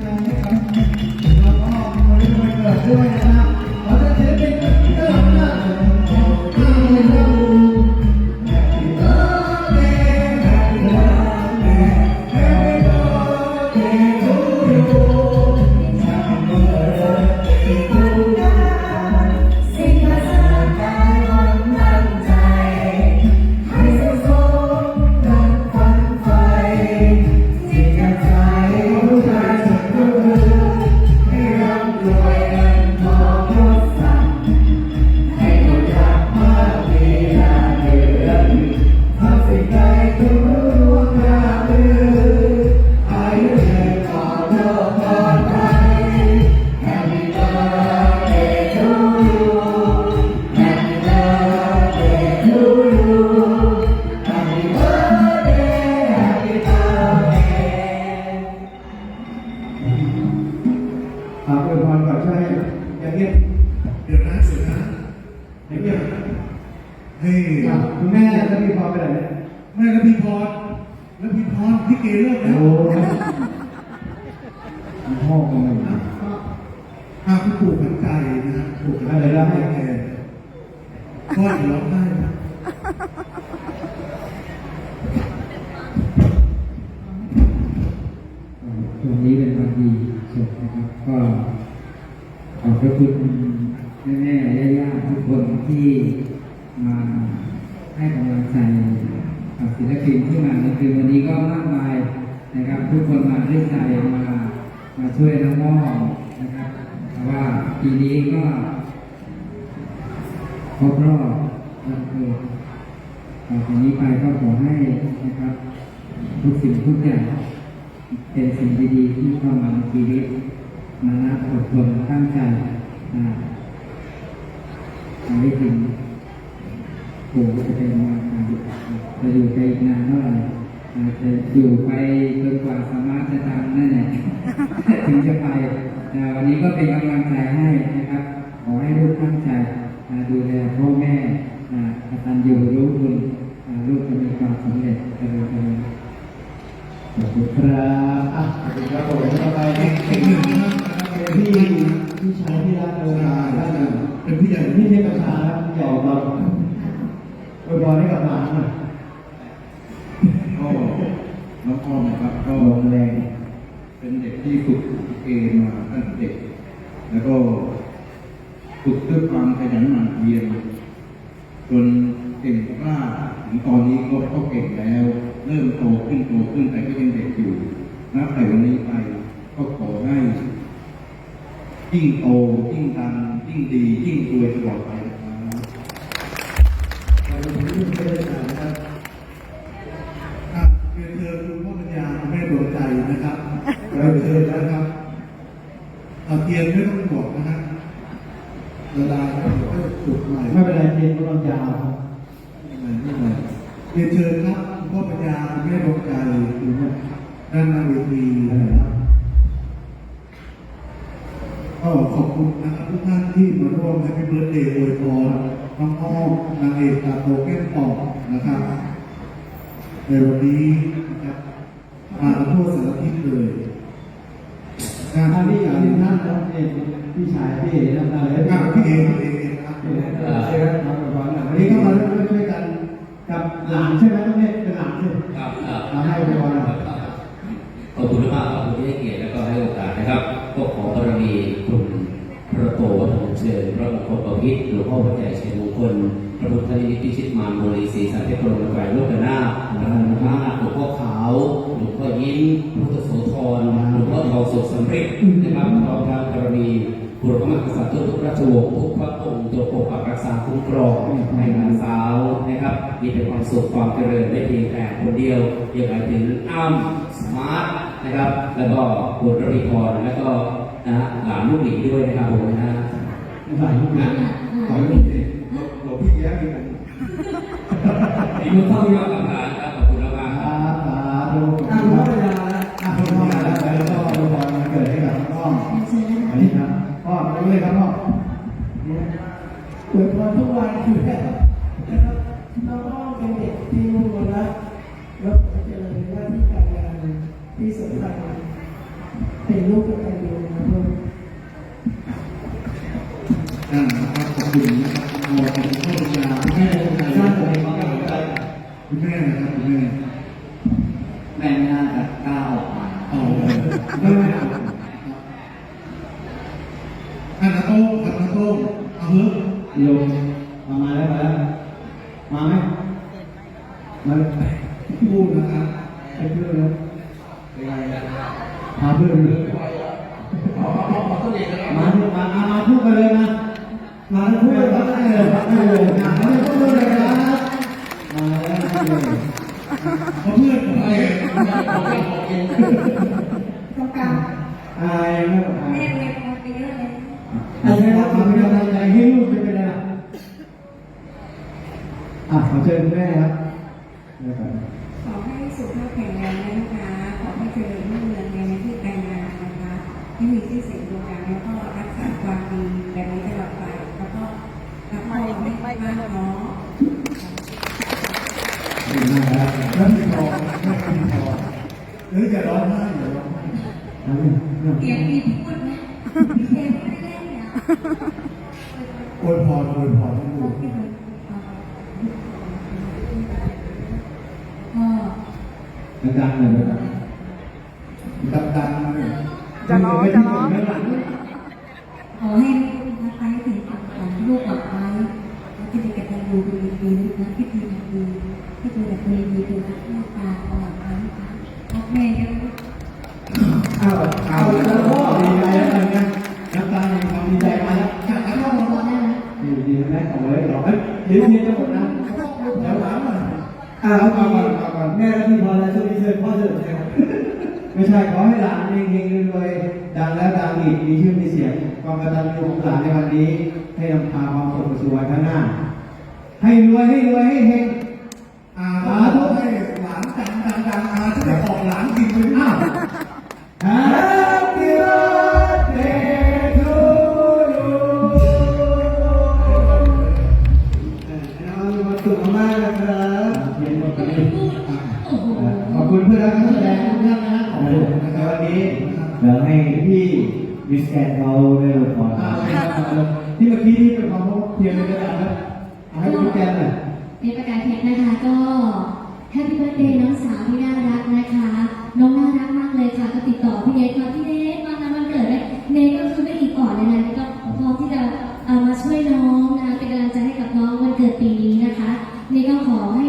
ใจให้กับแล้วก็คนที่วันเกิดด้วยนะครับ ให้อ่คุณแม่จะมีพรไปไหนแม่และพี่พรและพี่พรที่เกเลิกแล้วโอ้คุณพ่อของมันนะอาคุณปู่ขันใจนะฮะปู่ขันใจแล้วให้แกพ่ออย่าร้องไห้นะวันนี้เป็นวันดีสุดนะครับ ก็ขอบพระคุณแม่ๆย่าๆทุกคนที่ ให้กำลังใจกับศิลปินที่มาในคืนวันนี้ก็มากมายนะครับ ทุกคนมาด้วยใจมามาช่วยน้องม่อนะครับเพราะว่าปีนี้ก็ครบรอบวันเกิดต่อจากนี้ไปก็ขอให้นะครับ ทุกสิ่งทุกอย่างเป็นสิ่งดีๆที่เข้ามาในชีวิตมานะอดทนตั้งใจนะทำให้ถึง ปู่จะเป็นมาจะอยู่ไปอีกนานเท่าไหร่อาจจะอยู่ไปจนกว่าสามารถจะทำนั่นแหละถึงจะไปนะวันนี้ก็เป็นกำลังใจให้นะครับ ขอให้ลูกตั้งใจนะดูแลพ่อแม่นะกตัญญูรู้คุณนะลูกจะมีความสำเร็จเจริญเจริญขอบคุณครับอะขอบคุณครับผมต่อไปเอกเอกหนึ่งนะครับเป็นพี่พี่ชายที่รักเลยนะท่านเป็นผู้ใหญ่พี่เทพประชาครับหยอกเราอวยพ รให้กับหลานหน่อยก็น้องอ้อมนะครับก็ลงแรงเป็นเด็กที่ฝึกเกมมาตั้งแต่เด็ก แล้วก็ฝึกด้วยความขยันหมั่นเพียรจนเก่งกล้าถึงตอนนี้ก็ก็เก่งแล้ว เริ่มโตขึ้นโตขึ้นแต่ก็ยังเด็กอยู่นับแต่วันนี้ไปก็ขอให้ยิ่งโตยิ่งดังยิ่งดียิ่งรวยตลอดไป เอาเทียนไม่ต้องบอกนะฮะเวลาเราก็จุดใหม่ไม่เป็นไรเรียนกำลังยาวครับไม่เป็นไรเรียนเชิญครับคุณพ่อปัญญาคุณแม่ดวงใจอยู่ด้านหน้าเวทีนะครับก็ขอบคุณนะครับทุกท่านที่มาร่วมแฮปปี้เบิร์ดเดย์อวยพรน้องอ้อมนางเอกตาโตแก้มปอกนะครับในวันนี้นะครับมาทั่วสารทิศเลย งานอันที่นี้การที่ท่านนะเอ็พี่ชายพี่เอ๋ทำอะไรงานพี่เองพี่เองนะครับเอ๋ใช่ครับอวยพรหน่อยวันนี้ก็มาร่มช่วยกันกับหลานใช่ไหมต้องเรียกเป็นหลานใช่ไหมครับมาให้อวยพรหน่อยขอบคุณมากขอบคุณที่ให้เกียรติและก็ให้โอกาสนะครับก็ขอบารมีคุณพระโตวัฒนเชิญพระมงคลประพิษหลวงพ่อพระใหญ่ชัยมงคลพระพุทธนิมิตพิชิตมารโมลีศรีสันเทพพรหมไตรโลกนาถพระนมาหลวงพ่อขาวหลวงพ่อยิ้มพระพุทธ หลวงพ่อทองสุขสำเร็จนะครับพร้อมทั้งบารมีบุรพมหากษัตริย์ทุกราชวงศ์ทุกพระองค์จงปกปักรักษาคุ้มครองให้หลานสาวนะครับ มีแต่ความสุขความเจริญไม่เพียงแต่คนเดียวยังหมายถึงอ้ำสมาร์ทนะครับ แล้วก็บุตรรีพรแล้วก็นะฮะหลานลูกหลีด้วยนะครับผมนะฮะหลานลูกหลานขอให้พี่หล แล้วแล้วก็เจริญหน้าที่การงานที่สำคัญเป็นลูกกตัญญูนะครับอ่าครับขอบคุณนะครับขอบคุณพ่อคุณยาคุณแม่คุณยายสร้างตัวเองมาได้คุณแม่นะครับคุณแม่แม่ไม่น่าจะกล้าออกมาเอาไม่ไม่เอาอันนั้นโต้งอันนั้นโต้งเอาเถอะลงมามาแล้วมาแล้วมาไหมมาเลย พูดนะครับ ไปเพื่อนเลยพาเพื่อนเลยมามามามาพูดกันเลยมา มาแล้วพูดกันเลยครับเออเออมาแล้วพูดกันเลยครับมาแล้วพูดเลยเพราะเพื่อนผมเองต้องการอายไม่อายแม่เวฟไปเยอะเลยอาจารย์ครับทำเป็นกำลังใจให้ลูกเป็นไปได้อะขอเชิญแม่ครับขอให้สุขภาพแข็งแรงนะคะ ขอให้เจริญรุ่งเรืองในที่การงานนะคะให้มีชื่อเสียงโด่งดังแล้วก็รัก ให้มากเนาะแล้วมีทองไม่มีทองหรืออย่าร้องไห้อย่าร้องไห้เสียงดีพูดไหมเสียงไม่ได้เล่นเนี่ยอวยพรอวยพรให้ลูกก็ดังๆเลยดังดังๆเลยจะร้องจะร้องขอให้ ดีลูกนะที่ดีดีที่ดูแบบดีดีดูรักแม่ตาตลอดไปนะคะรักแม่เยอะอ้าวอ้าวแล้วพ่อดีใจแล้วนะน้ำตาในความดีใจมาแล้วอยากให้พ่อมาอยู่ดีดีแม่ขอไว้หรอเฮ้ยเดี๋ยวเมียจะหมดนะเดี๋ยวถามหน่อยอ่าเอาก่อนเอาก่อนแม่แล้วพี่พอแล้วช่วงนี้เชิญพ่อเถิดนะครับไม่ใช่ขอให้หลานเฮงๆรวยๆดังแล้วดังอีกมีชื่อมีเสียงความกตัญญูของหลานในวันนี้ให้นำพาความสุขสู่วันข้างหน้า ให้รวยให้รวยให้เฮงอาสาธุให้หลานดังดังดังอาจะได้ออกหลานจริงเลยอ้าว Happy birthday to you น้องมีความสุขมากนะครับขอบคุณเพื่อนนักแสดงทุกท่านนะขอบคุณนะครับวันนี้เดี๋ยวให้พี่มิสแกนเราได้ลงก่อนที่เมื่อกี้ที่เป็นความเพียงในกระดาษนะ ให้พี่แกนหน่อยในประกาศเพชรนะคะก็แฮปปี้เบิร์ดเดย์น้องสาวที่น่ารักนะคะ น้องน่ารักมากเลยค่ะ ก็ติดต่อพี่เนทมาพี่เนทมางานวันเกิดเลยเนทก็คือไม่อีกก่อนเลยนะก็พร้อมที่จะมาช่วยน้องนะเป็นกำลังใจให้กับน้องวันเกิดปีนี้นะคะเนทก็ขอให้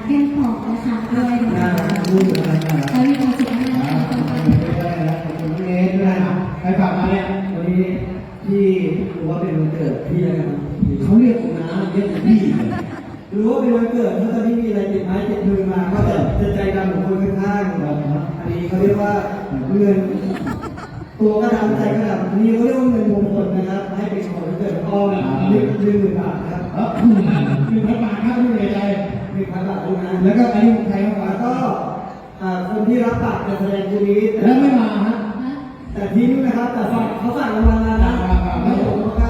อ่าแก้มปอกนะคะด้วยนะน่าครักพูดอะไรนะแล้วมีความสุขมากๆขอบคุณขอบคุณพี่เนทด้วยนะใครฝากมาเนี่ยวันนี้ที่รู้ว่าเป็นวันเกิดพี่นะครับเขาเรียกผมนะเรียกผมพี่รู้ว่าเป็นวันเกิดถ้าตอนนี้มีอะไรติดไม้ติดมือมาก็จะจะใจดำของคนข้างๆนะครับอันนี้เขาเรียกว่าเงินตัวก็ดำใจก็ดำอันนี้เขาเรียกว่าเงินมงคลนะครับ ให้เป็นของวันเกิดพ่อหนึ่งหนึ่งหมื่นบาทนะครับหนึ่งพันบาทครับไม่เป็นไร หนึ่งพันบาทนะแล้วก็อันนี้ของใครมากกว่าก็อ่าคนที่รับปากจะแสดงคืนนี้แล้วไม่มาฮะ แต่ทิ้งนะครับ แต่ฝากเขาฝากรางวัลมานะไม่ผมก็กล้านะครั